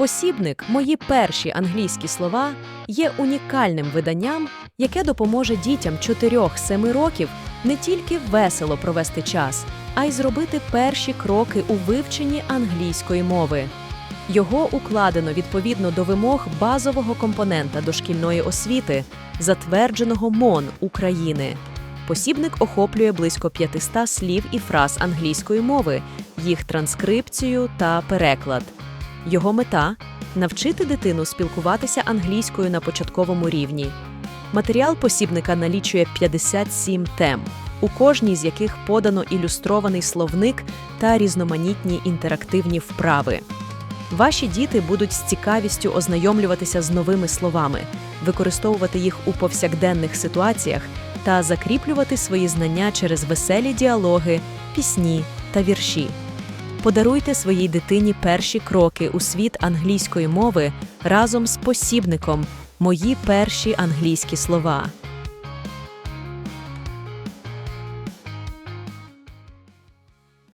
Посібник Мої перші англійські слова є унікальним виданням, яке допоможе дітям 4-7 років не тільки весело провести час, а й зробити перші кроки у вивченні англійської мови. Його укладено відповідно до вимог базового компонента дошкільної освіти, затвердженого МОН України. Посібник охоплює близько 500 слів і фраз англійської мови, їх транскрипцію та переклад. Його мета навчити дитину спілкуватися англійською на початковому рівні. Матеріал посібника налічує 57 тем, у кожній з яких подано ілюстрований словник та різноманітні інтерактивні вправи. Ваші діти будуть з цікавістю ознайомлюватися з новими словами, використовувати їх у повсякденних ситуаціях та закріплювати свої знання через веселі діалоги, пісні та вірші. Подаруйте своїй дитині перші кроки у світ англійської мови разом з посібником Мої перші англійські слова.